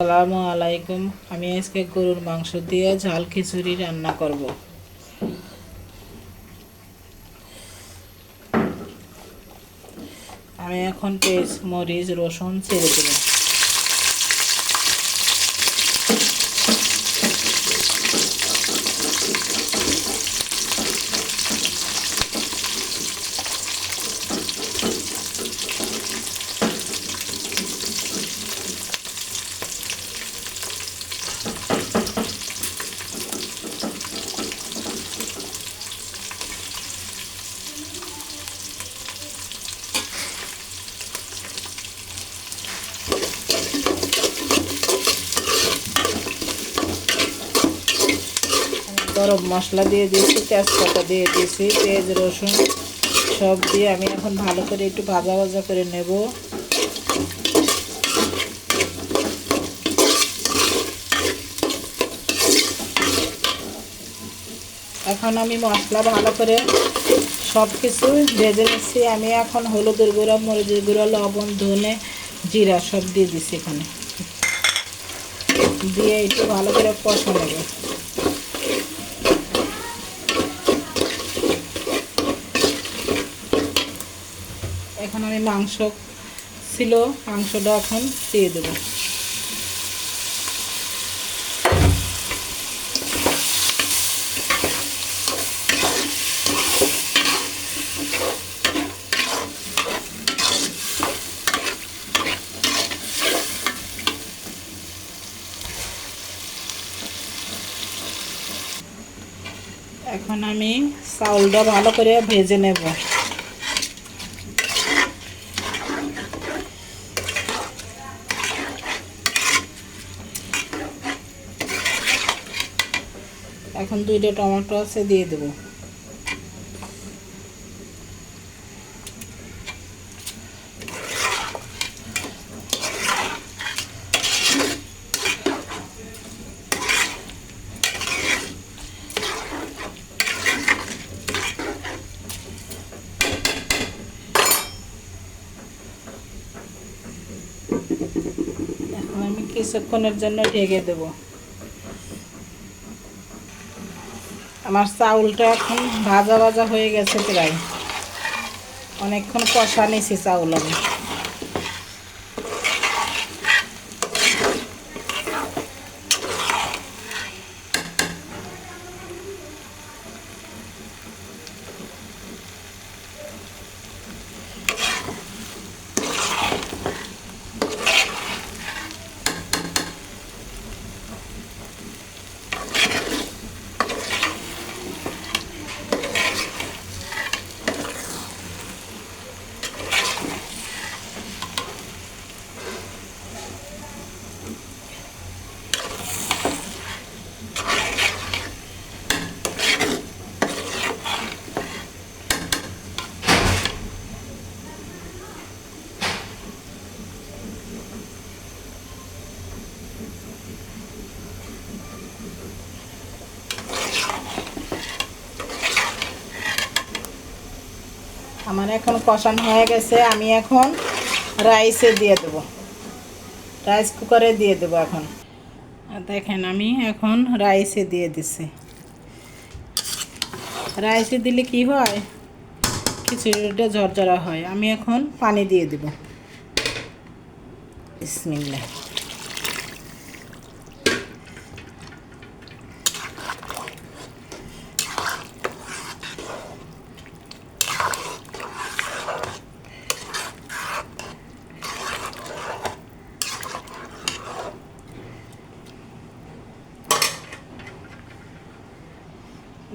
আসসালামু আলাইকুম। আমি আজকে গরুর মাংস দিয়ে ঝাল খিচুড়ি রান্না করব। আমি এখন পেঁয়াজ, মরিচ, রসুন ছেড়ে দেব। গরম মশলা দিয়ে দিয়েছি, তেজপাতা দিয়ে দিয়েছি, পেঁয়াজ, রসুন সব দিয়ে আমি এখন ভালো করে একটু ভাজা ভাজা করে নেব। এখন আমি মশলা ভালো করে সব কিছু ভেজে নিচ্ছি। আমি এখন হলুদের গুঁড়া, মরিচের গুঁড়া, লবণ, ধনে, জিরা সব দিয়ে দিচ্ছি এখানে। দিয়ে একটু ভালো করে কষা নেবে। এখন আমি মাংস ছিল, মাংসটা এখন দিয়ে দেবো। এখন আমি চাউলটা ভালো করে ভেজে নেব। এখন দুইটা টমেটো আছে দিয়ে দেব। এখন আমি কিছুক্ষণের জন্য ঢেকে দেবো। আমার চাউলটা এখন ভাজা ভাজা হয়ে গেছে প্রায়। অনেকক্ষণ কষা নিয়েছি চাউল আমি। আমার এখন কষানো হয়ে গেছে, আমি এখন রাইসে দিয়ে দেব। রাইস কুকারে দিয়ে দেবো এখন। আর দেখেন, আমি এখন রাইসে দিয়ে দিছি। রাইসে দিলে কি হয়? খিচুড়িটা ঝরঝরা হয়। আমি এখন পানি দিয়ে দেব। বিসমিল্লাহ।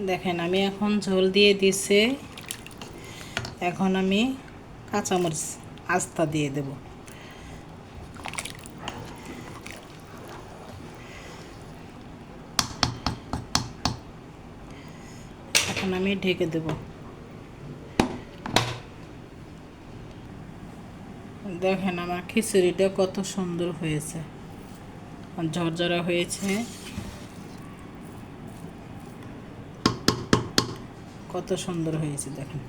দেখেন, আমি এখন ঝোল দিয়ে দিছে। এখন আমি কাঁচামরিচ আস্তা দিয়ে দেব। এখন আমি ঢেকে দেব। দেখেন, আমার খিচুড়িটা কত সুন্দর হয়েছে। ঝরঝরা হয়েছে। কত সুন্দর হয়েছে দেখেন।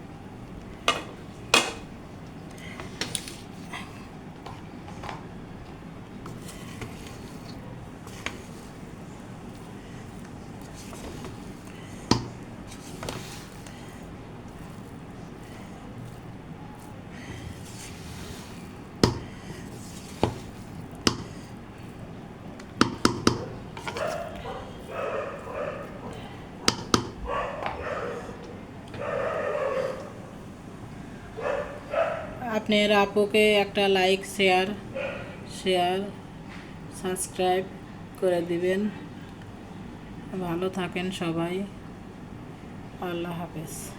আপনার আপুকে একটা লাইক শেয়ার শেয়ার সাবস্ক্রাইব করে দিবেন। ভালো থাকেন সবাই। আল্লাহ হাফেজ।